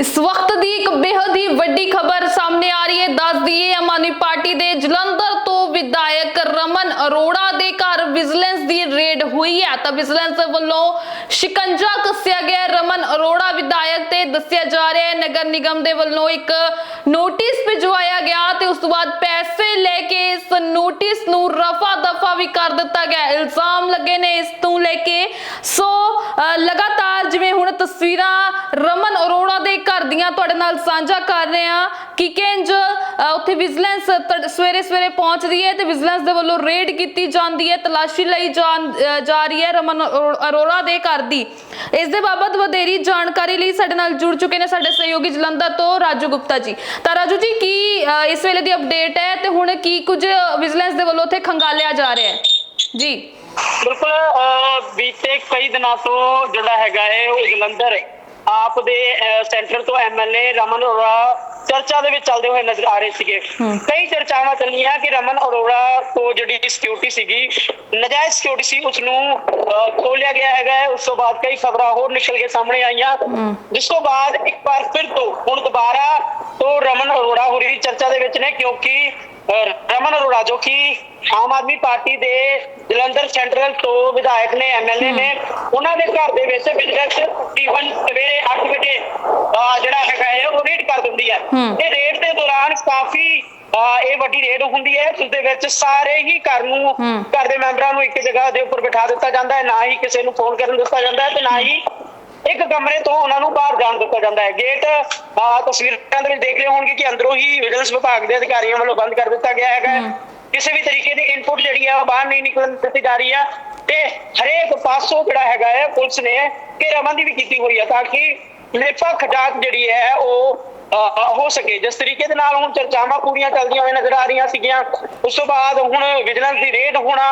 ਇਸ ਵਕਤ ਦੀ ਇੱਕ ਬੇहद ਹੀ ਵੱਡੀ ਖਬਰ ਸਾਹਮਣੇ ਆ ਰਹੀ ਹੈ। ਦੱਸ ਦਈਏ, ਆਮ ਆਦਮੀ ਪਾਰਟੀ ਦੇ ਜਲੰਧਰ ਤੋਂ ਵਿਧਾਇਕ ਰਮਨ ਅਰੋੜਾ ਦੇ ਘਰ ਵਿਜੀਲੈਂਸ ਦੀ ਰੇਡ ਹੋਈ ਹੈ। ਤਾਂ ਵਿਜੀਲੈਂਸ ਵੱਲੋਂ ਸ਼ਿਕੰਜਾ ਕੱਸਿਆ ਗਿਆ। ਰਮਨ ਅਰੋੜਾ ਵਿਧਾਇਕ ਤੇ ਦੱਸਿਆ ਜਾ ਰਿਹਾ ਹੈ, ਨਗਰ ਨਿਗਮ ਦੇ ਵੱਲੋਂ ਇੱਕ ਨੋਟਿਸ ਭਿਜਵਾਇਆ ਗਿਆ ਤੇ ਉਸ ਤੋਂ ਬਾਅਦ ਪੈਸੇ ਲੈ ਕੇ ਇਸ ਨੋਟਿਸ ਨੂੰ ਰਫਾ ਦਫਾ ਵੀ ਕਰ ਦਿੱਤਾ ਗਿਆ। ਇਲਜ਼ਾਮ ਲੱਗੇ ਨੇ ਇਸ ਤੋਂ ਲੈ ਕੇ। ਸੋ ਲਗਾਤਾਰ ਜਿਵੇਂ ਹੁਣ ਤਸਵੀਰਾਂ ਰਮਨ ਅਰੋੜਾ ਦੇ ਘਰ ਤੁਹਾਡੇ ਨਾਲ ਸਾਂਝਾ ਕਰ ਰਹੇ ਹਾਂ ਕਿ ਕਿੰਜ ਉੱਥੇ ਵਿਜੀਲੈਂਸ ਸਵੇਰੇ ਸਵੇਰੇ ਪਹੁੰਚਦੀ ਹੈ ਤੇ ਵਿਜੀਲੈਂਸ ਦੇ ਵੱਲੋਂ ਰੇਡ ਕੀਤੀ ਜਾਂਦੀ ਹੈ, ਤਲਾਸ਼ੀ ਲਈ ਜਾ ਰਹੀ ਹੈ ਰਮਨ ਅਰੋੜਾ ਦੇ ਘਰ ਦੀ। ਇਸ ਦੇ ਬਾਬਤ ਵਧੇਰੀ ਜਾਣਕਾਰੀ ਲਈ ਸਾਡੇ ਨਾਲ ਜੁੜ ਚੁੱਕੇ ਨੇ ਸਾਡੇ ਸਹਿਯੋਗੀ ਜਲੰਧਰ ਤੋਂ ਰਾਜੂ ਗੁਪਤਾ ਜੀ। ਤਾਂ ਰਾਜੂ ਜੀ, ਕੀ ਇਸ ਵੇਲੇ ਦੀ ਅਪਡੇਟ ਹੈ ਤੇ ਹੁਣ ਕੀ ਕੁਝ ਵਿਜੀਲੈਂਸ ਦੇ ਵੱਲੋਂ ਉੱਥੇ ਖੰਗਾਲਿਆ ਜਾ ਰਿਹਾ ਹੈ? ਜੀ। ਬਿਲਕੁਲ ਬੀਤੇ ਕਈ ਦਿਨਾਂ ਤੋਂ ਜਿਹੜਾ ਹੈਗਾ ਹੈ ਉਹ ਜਲੰਧਰ ਆਪ ਦੇ ਸੈਂਟਰ ਤੋਂ ਐਮਐਲਏ ਰਮਨ ਅਰੋੜਾ ਚਰਚਾ ਦੇ ਵਿੱਚ ਚੱਲਦੇ ਹੋਏ ਨਜ਼ਰ ਆ ਰਹੇ ਸੀਗੇ। ਕਈ ਚਰਚਾਵਾਂ ਚੱਲੀਆਂ ਕਿ ਰਮਨ ਅਰੋੜਾ ਤੋਂ ਜਿਹੜੀ ਸਿਕਿਉਰਿਟੀ ਸੀਗੀ ਨਜਾਇਜ਼ ਸਿਕਿਉਰਿਟੀ ਸੀ ਉਸ ਨੂੰ ਖੋਲਿਆ ਗਿਆ ਹੈਗਾ। ਉਸ ਤੋਂ ਬਾਅਦ ਕਈ ਖਬਰਾਂ ਹੋਰ ਨਿਕਲ ਕੇ ਸਾਹਮਣੇ ਆਈਆਂ। ਜਿਸ ਤੋਂ ਬਾਅਦ ਇੱਕ ਵਾਰ ਫਿਰ ਤੋਂ ਹੁਣ ਦੁਬਾਰਾ ਤੋਂ ਰਮਨ ਅਰੋੜਾ ਹੋ ਰਹੀ ਚਰਚਾ ਦੇ ਵਿੱਚ ਨੇ ਕਿਉਂਕਿ ਰਮਨ ਅਰੋੜਾ ਜੋ ਕਿ ਆਮ ਆਦਮੀ ਪਾਰਟੀ ਦੇ ਜਲੰਧਰ ਸੈਂਟਰਲ ਤੋਂ ਵਿਧਾਇਕ ਨੇ ਐਮਐਲਏ ਨੇ ਉਹਨਾਂ ਦੇ ਘਰ ਦੇ ਵਿੱਚ ਵਿਜੀਲੈਂਸ ਤਕਰੀਬਨ ਸਵੇਰੇ 8 ਵਜੇ ਜਿਹੜਾ ਹੈਗਾ ਹੈ ਉਹ ਰੇਡ ਕਰ ਦਿੰਦੀ ਹੈ। ਇਹ ਰੇਡ ਦੇ ਦੌਰਾਨ ਕਾਫੀ ਇਹ ਵੱਡੀ ਰੇਡ ਹੁੰਦੀ ਹੈ ਜਿਸ ਦੇ ਵਿੱਚ ਸਾਰੇ ਹੀ ਘਰ ਨੂੰ ਘਰ ਦੇ ਮੈਂਬਰਾਂ ਨੂੰ ਇੱਕ ਜਗ੍ਹਾ ਦੇ ਉੱਪਰ ਬਿਠਾ ਦਿੱਤਾ ਜਾਂਦਾ ਹੈ। ਨਾ ਹੀ ਕਿਸੇ ਨੂੰ ਫੋਨ ਕਰਨ ਦਿੱਤਾ ਜਾਂਦਾ ਹੈ ਤੇ ਨਾ ਹੀ ਇੱਕ ਕਮਰੇ ਤੋਂ ਉਹਨਾਂ ਨੂੰ ਬਾਹਰ ਜਾਣ ਦਿੱਤਾ ਜਾਂਦਾ ਹੈ। ਗੇਟ ਆ ਤਸਵੀਰਾਂ ਦੇ ਵਿੱਚ ਦੇਖ ਰਹੇ ਹੋਣਗੇ ਕਿ ਅੰਦਰੋਂ ਹੀ ਵਿਜੀਲੈਂਸ ਵਿਭਾਗ ਦੇ ਅਧਿਕਾਰੀਆਂ ਵੱਲੋਂ ਬੰਦ ਕਰ ਦਿੱਤਾ ਗਿਆ ਹੈਗਾ। ਕਿਸੇ ਵੀ ਤਰੀਕੇ ਦੀ ਇਨਪੁਟ ਜਿਹੜੀ ਉਹ ਬਾਹਰ ਨਹੀਂ ਨਿਕਲਣ ਦਿੱਤੀ ਜਾ ਰਹੀ ਹੈ ਤੇ ਹਰੇਕ ਪਾਸੋਂ ਜਿਹੜਾ ਹੈਗਾ ਹੈ ਪੁਲਿਸ ਨੇ ਘੇਰਾਬੰਦੀ ਵੀ ਕੀਤੀ ਹੋਈ ਹੈ ਤਾਂ ਕਿ ਨਿਰਪੱਖ ਜਾਂਚ ਜਿਹੜੀ ਹੈ ਉਹ ਹੋ ਸਕੇ। ਜਿਸ ਤਰੀਕੇ ਦੇ ਨਾਲ ਹੁਣ ਚਰਚਾਵਾਂ ਪੂਰੀਆਂ ਚੱਲਦੀਆਂ ਹੋਈਆਂ ਨਜ਼ਰ ਆ ਰਹੀਆਂ ਸੀਗੀਆਂ। ਉਸ ਤੋਂ ਬਾਅਦ ਹੁਣ ਵਿਜੀਲੈਂਸ ਦੀ ਰੇਡ ਹੋਣਾ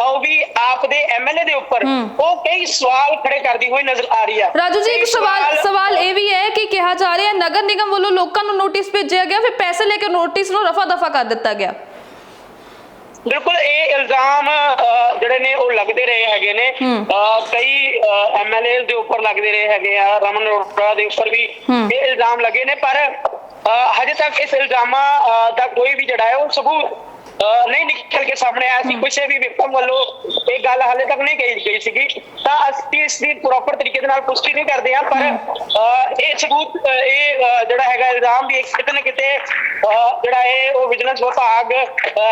ਉਹ ਵੀ ਆਪ ਦੇ ਐਮਐਲਏ ਦੇ ਉੱਪਰ। ਉਹ ਕਈ ਸਵਾਲ ਖੜੇ ਕਰਦੀ ਹੋਈ ਨਜ਼ਰ ਆ ਰਹੀ ਹੈ ਰਾਜੂ ਜੀ ਇੱਕ ਸਵਾਲ ਸਵਾਲ ਇਹ ਵੀ ਹੈ ਕਿ ਕਿਹਾ ਜਾ ਰਿਹਾ ਨਗਰ ਨਿਗਮ ਵੱਲੋਂ ਲੋਕਾਂ ਨੂੰ ਨੋਟਿਸ ਭੇਜਿਆ ਗਿਆ ਫਿਰ ਪੈਸੇ ਲੈ ਕੇ ਨੋਟਿਸ ਨੂੰ ਰਫਾ ਦਫਾ ਕਰ ਦਿੱਤਾ ਗਿਆ। ਬਿਲਕੁਲ ਇਹ ਇਲਜ਼ਾਮ ਜਿਹੜੇ ਨੇ ਉਹ ਲੱਗਦੇ ਰਹੇ ਹੈਗੇ ਨੇ। ਕਈ ਐਮਐਲਏ ਦੇ ਉੱਪਰ ਲੱਗਦੇ ਰਹੇ ਹੈਗੇ ਆ ਰਮਨ ਅਰੋੜਾ ਦੇ ਉੱਪਰ ਵੀ ਇਹ ਇਲਜ਼ਾਮ ਲੱਗੇ ਨੇ ਪਰ ਹਜੇ ਤੱਕ ਇਸ ਇਲਜ਼ਾਮਾਂ ਦਾ ਕੋਈ ਵੀ ਜਿਹੜਾ ਹੈ ਉਹ ਸਬੂਤ ਨਹੀਂ ਨਿਕਲ ਕੇ ਸਾਹਮਣੇ ਆਇਆ ਸੀ। ਕਿਸੇ ਵੀ ਵਿਕਟਮ ਵੱਲੋਂ ਇਹ ਗੱਲ ਹਾਲੇ ਤੱਕ ਨਹੀਂ ਕਹੀ ਗਈ ਸੀਗੀ। ਤਾਂ ਅਸੀਂ ਇਸ ਦੀ ਪ੍ਰੋਪਰ ਤਰੀਕੇ ਦੇ ਨਾਲ ਪੁਸ਼ਟੀ ਨਹੀਂ ਕਰਦੇ ਹਾਂ ਪਰ ਇਹ ਸਬੂਤ ਇਹ ਜਿਹੜਾ ਹੈਗਾ ਇਲਜ਼ਾਮ ਵੀ ਇੱਕ ਕਿਤੇ ਨਾ ਕਿਤੇ ਜਿਹੜਾ ਹੈ ਉਹ ਵਿਜੀਲੈਂਸ ਵਿਭਾਗ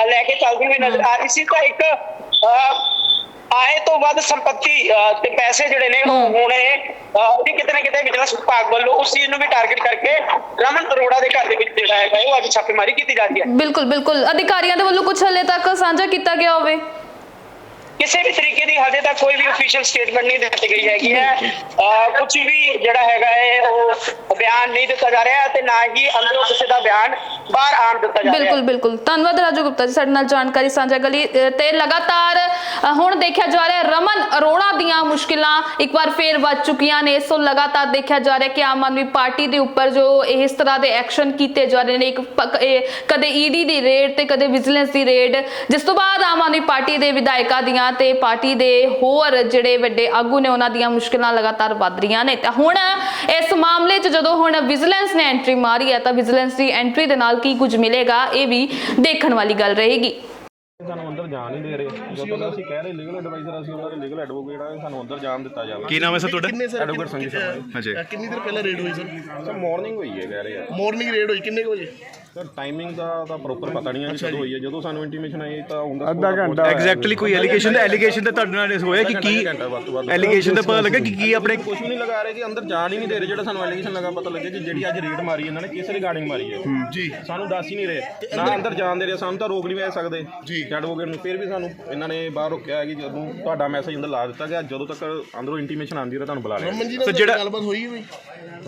ਲੈ ਕੇ ਚੱਲਦੀ ਹੋਈ ਨਜ਼ਰ ਆ ਰਹੀ ਸੀ। ਤਾਂ ਇੱਕ ਆਏ ਤੋਂ ਵੱਧ ਸੰਪਤੀ ਤੇ ਪੈਸੇ ਜਿਹੜੇ ਨੇ ਉਹ ਹੋਣੇ ਉਹਦੀ ਕਿਤੇ ਨਾ ਕਿਤੇ ਵਿਜੀਲੈਂਸ ਵਿਭਾਗ ਵੱਲੋਂ ਉਸ ਚੀਜ਼ ਨੂੰ ਵੀ ਟਾਰਗੇਟ ਕਰਕੇ ਰਮਨ ਅਰੋੜਾ ਦੇ ਘਰ ਦੇ ਵਿੱਚ ਜਿਹੜਾ ਹੈਗਾ ਉਹ ਅੱਜ ਛਾਪੇਮਾਰੀ ਕੀਤੀ ਜਾ ਰਹੀ ਹੈ। ਬਿਲਕੁਲ ਬਿਲਕੁਲ। ਅਧਿਕਾਰੀਆਂ ਦੇ ਵੱਲੋਂ ਕੁਝ ਹਲੇ ਤੱਕ ਸਾਂਝਾ ਕੀਤਾ ਗਿਆ ਹੋਵੇ। ਕਿਸੇ ਵੀ ਤਰੀਕੇ ਦੀ ਹਜੇ ਤੱਕ ਕੋਈ ਵੀ ਅਫੀਸ਼ੀਅਲ ਸਟੇਟਮੈਂਟ ਨਹੀਂ ਦਿੱਤੀ ਗਈ ਹੈਗੀ ਹੈ। ਕੁਝ ਵੀ ਜਿਹੜਾ ਹੈਗਾ ਹੈ, ਉਹ ਬਿਆਨ ਨਹੀਂ ਦਿੱਤਾ ਜਾ ਰਿਹਾ ਤੇ ਨਾ ਹੀ ਅੰਦਰੋਂ ਕਿਸੇ ਦਾ ਬਿਆਨ ਬਾਹਰ ਆਣ ਦਿੱਤਾ ਜਾ ਰਿਹਾ। ਬਿਲਕੁਲ ਬਿਲਕੁਲ। ਧੰਨਵਾਦ ਰਾਜੂ ਗੁਪਤਾ ਜੀ ਸਾਡੇ ਨਾਲ ਜਾਣਕਾਰੀ ਸਾਂਝਾ ਕਰੀ ਤੇ ਲਗਾਤਾਰ ਹੁਣ ਦੇਖਿਆ ਜਾ ਰਿਹਾ ਰਮਨ ਅਰੋੜਾ ਦੀਆਂ ਮੁਸ਼ਕਿਲਾਂ, ਇੱਕ ਵਾਰ ਫੇਰ ਵੱਧ ਚੁੱਕੀਆਂ ਨੇ। ਸੋ ਲਗਾਤਾਰ ਦੇਖਿਆ ਜਾ ਰਿਹਾ ਕਿ ਆਮ ਆਦਮੀ ਪਾਰਟੀ ਦੇ ਉੱਪਰ ਜੋ ਇਸ ਤਰ੍ਹਾਂ ਦੇ ਐਕਸ਼ਨ ਕੀਤੇ ਜਾ ਰਹੇ ਨੇ, ਇੱਕ ਪਕ- ਇਹ ਕਦੇ ਈਡੀ ਦੀ ਰੇਡ ਤੇ ਕਦੇ ਵਿਜੀਲੈਂਸ ਦੀ ਰੇਡ। ਜਿਸ ਤੋਂ ਬਾਅਦ ਆਮ ਆਦਮੀ ਪਾਰਟੀ ਦੇ ਵਿਧਾਇਕਾਂ ਦੀਆਂ ਤੇ ਪਾਰਟੀ ਦੇ ਹੋਰ ਜਿਹੜੇ ਵੱਡੇ ਆਗੂ ਨੇ ਉਹਨਾਂ ਦੀਆਂ ਮੁਸ਼ਕਿਲਾਂ ਲਗਾਤਾਰ ਵੱਧ ਰਹੀਆਂ ਨੇ। ਤਾਂ ਹੁਣ ਇਸ ਮਾਮਲੇ 'ਚ ਜਦੋਂ ਹੁਣ ਵਿਜੀਲੈਂਸ ਨੇ ਐਂਟਰੀ ਮਾਰੀ ਹੈ ਤਾਂ ਵਿਜੀਲੈਂਸ ਦੀ ਐਂਟਰੀ ਦੇ ਨਾਲ ਕੀ ਕੁਝ ਮਿਲੇਗਾ ਇਹ ਵੀ ਦੇਖਣ ਵਾਲੀ ਗੱਲ ਰਹੇਗੀ। ਸਾਨੂੰ ਅੰਦਰ ਜਾਣ ਨਹੀਂ ਦੇ ਰਹੇ। ਜਦੋਂ ਤੱਕ ਅਸੀਂ ਕਹਿ ਰਹੇ ਲੀਗਲ ਐਡਵਾਈਜ਼ਰ ਅਸੀਂ ਉਹਨਾਂ ਦੇ ਲੀਗਲ ਐਡਵੋਕੇਟ ਜਿਹੜਾ ਸਾਨੂੰ ਅੰਦਰ ਜਾਣ ਦਿੱਤਾ ਜਾਵੇ। ਕੀ ਨਾਮ ਹੈ ਸਰ ਤੁਹਾਡਾ? ਕਿੰਨੇ ਸਰ? ਐਡਵੋਕੇਟ ਸੰਗੀ ਸਾਹਿਬ ਹਾਂਜੀ ਕਿੰਨੀ ਦੇਰ ਪਹਿਲਾਂ ਰੇਡ ਹੋਈ ਸਰ? ਸਰ ਮਾਰਨਿੰਗ ਹੋਈ ਹੈ ਕਹਿ ਰਹੇ ਆ। ਮਾਰਨਿੰਗ ਰੇਡ ਹੋਈ ਕਿੰਨੇ ਵਜੇ? ਸਰ ਟਾਈਮਿੰਗ ਦਾ ਤਾਂ ਪ੍ਰੋਪਰ ਪਤਾ ਨਹੀਂ ਹੈ ਕਿ ਕਦੋਂ ਹੋਈ ਹੈ ਜਦੋਂ ਸਾਨੂੰ ਇੰਟੀਮੇਸ਼ਨ ਆਈ ਤਾਂ ਹੁੰਦਾ ਅੱਧਾ ਐਗਜ਼ੈਕਟਲੀ ਕੋਈ ਐਲੀਗੇਸ਼ਨ ਦਾ ਐਲੀਗੇਸ਼ਨ ਦਾ ਤੁਹਾਡੇ ਨਾਲ ਹੋਇਆ ਕਿ ਕੀ ਐਲੀਗੇਸ਼ਨ ਦਾ ਪਤਾ ਲੱਗਾ ਕਿ ਕੀ ਆਪਣੇ ਕੁਝ ਵੀ ਨਹੀਂ ਲਗਾ ਰਹੇ ਕਿ ਅੰਦਰ ਜਾਣ ਹੀ ਨਹੀਂ ਦੇ ਰਹੇ। ਜਿਹੜਾ ਸਾਨੂੰ ਐਲੀਗੇਸ਼ਨ ਲਗਾ ਪਤਾ ਲੱਗਿਆ ਕਿ ਜਿਹੜੀ ਅੱਜ ਰੇਡ ਮਾਰੀ ਇਹਨਾਂ ਨੇ ਕਿਸ ਰਿਗਾਰਡਿੰਗ ਮਾਰੀ ਹੈ। ਜੀ। ਸਾਨੂੰ ਦੱਸ ਹੀ ਨਹੀਂ ਰਹੇ। ਨਾ ਅੰਦਰ ਜਾਣ ਦੇ ਰਹੇ ਸਾਨੂੰ ਤਾਂ ਰੋਕ ਨਹੀਂ ਵੇ ਸਕਦੇ। ਜੀ। ਐਡਵੋਕੇਟ ਨੂੰ ਫਿਰ ਵੀ ਸਾਨੂੰ ਇਹਨਾਂ ਨੇ ਬਾਹਰ ਰੋਕਿਆ ਹੈ ਕਿ ਜਦੋਂ ਤੁਹਾਡਾ ਮੈਸੇਜ ਅੰਦਰ ਲਾ ਦਿੱਤਾ ਗਿਆ ਜਦੋਂ ਤੱਕ ਅੰਦਰੋਂ ਇੰਟੀਮੇਸ਼ਨ ਆਉਂਦੀ ਹੈ ਤਾਂ ਤੁਹਾਨੂੰ ਬੁਲਾ ਲਿਆ। ਰਮਨ ਜੀ ਸਰ, ਨਾਲ ਜਿਹੜਾ- ਗੱਲਬਾਤ ਹੋਈ ਹੋਈ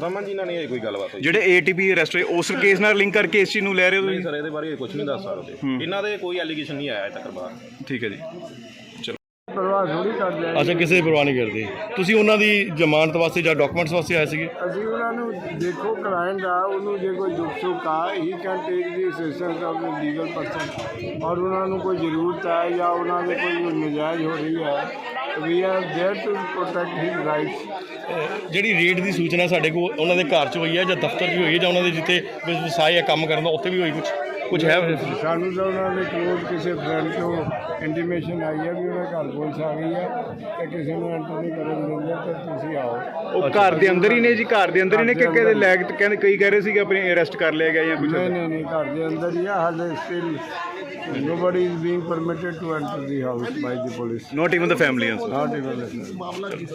ਰਮਨ ਜੀ ਨਾਲ ਨਹੀਂ ਕੋਈ ਗੱਲਬਾਤ ਹੋਈ। ਜਿਹੜੇ ਏਟੀਪੀ ਅਰੈਸਟ ਹੋਏ ਉਸ ਕੇਸ ਨਾਲ ਲਿੰਕ ਕਰਕੇ ਇਸ ਚੀਜ਼ ਨੂੰ ਲੈ ਰਹੇ ਹੋ ਨਹੀਂ ਤੁਸੀਂ? ਸਰ ਇਹਦੇ ਬਾਰੇ ਕੁਝ ਨਹੀਂ ਦੱਸ ਸਕਦੇ। ਇਹਨਾਂ ਦੇ ਕੋਈ ਐਲੀਗੇਸ਼ਨ ਨਹੀਂ ਆਇਆ ਅਜੇ ਤੱਕ ਬਾਹਰ। ਠੀਕ ਹੈ ਜੀ। ਅੱਛਾ ਕਿਸੇ ਦੀ ਪਰਵਾਹ ਨਹੀਂ ਕਰਦੇ। ਤੁਸੀਂ ਉਹਨਾਂ ਦੀ ਜ਼ਮਾਨਤ ਵਾਸਤੇ ਜਾਂ ਡਾਕੂਮੈਂਟਸ ਵਾਸਤੇ ਆਏ ਸੀਗੇ? ਅਸੀਂ ਉਹਨਾਂ ਨੂੰ ਦੇਖੋ ਕਲਾਇੰਟ ਆ ਉਹਨੂੰ ਜੇ ਕੋਈ ਦੁੱਖ ਸੁੱਖ ਆ he can take the assistance of the legal person ਔਰ ਉਹਨਾਂ ਨੂੰ ਕੋਈ ਜ਼ਰੂਰਤ ਹੈ ਜਾਂ ਉਹਨਾਂ ਦੇ ਕੋਈ ਨਜਾਇਜ਼ ਹੋ ਰਹੀ ਹੈ are there to protect his rights. ਅਹ ਜਿਹੜੀ ਰੇਡ ਦੀ ਸੂਚਨਾ ਸਾਡੇ ਕੋਲ ਉਹਨਾਂ ਦੇ ਘਰ 'ਚ ਹੋਈ ਹੈ ਜਾਂ ਦਫ਼ਤਰ 'ਚ ਹੋਈ ਹੈ ਜਾਂ ਉਹਨਾਂ ਦੇ ਜਿੱਥੇ ਵਿਵਸਾਏ ਆ ਕੰਮ ਕਰਨ ਦਾ ਉੱਥੇ ਵੀ ਹੋਈ ਕੁਝ ਕੁਝ ਹੈ? ਸਾਨੂੰ ਤਾਂ ਉਹਨਾਂ ਨੇ ਕਲੋਜ਼ ਕਿਸੇ ਫਰੈਂਡ ਤੋਂ ਇੰਟੀਮੇਸ਼ਨ ਆਈ ਹੈ ਵੀ ਉਹਨਾਂ ਘਰ ਪੁਲਿਸ ਆ ਗਈ ਹੈ ਤੇ ਕਿਸੇ ਨੂੰ ਐਂਟਰ ਨਹੀਂ ਕਰਨ ਦਿੰਦੇ ਤੇ ਤੁਸੀਂ ਆਓ। ਉਹ ਘਰ ਦੇ ਅੰਦਰ ਹੀ ਨੇ ਜੀ ਘਰ ਦੇ ਅੰਦਰ ਹੀ ਨੇ ਕਿ ਕਿਹਦੇ ਲੈ ਕੇ ਕਹਿੰਦੇ ਕਈ ਕਹਿ ਰਹੇ ਸੀ ਕਿ ਆਪਣੇ ਅਰੈਸਟ ਕਰ ਲਿਆ ਗਿਆ ਜਾਂ ਕੁਝ ਨਹੀਂ ਨਹੀਂ ਨਹੀਂ ਘਰ ਦੇ ਅੰਦਰ ਹੀ ਆ ਹਾਲੇ still And nobody is being permitted to enter the house by the police. Not even the family. Not even the family.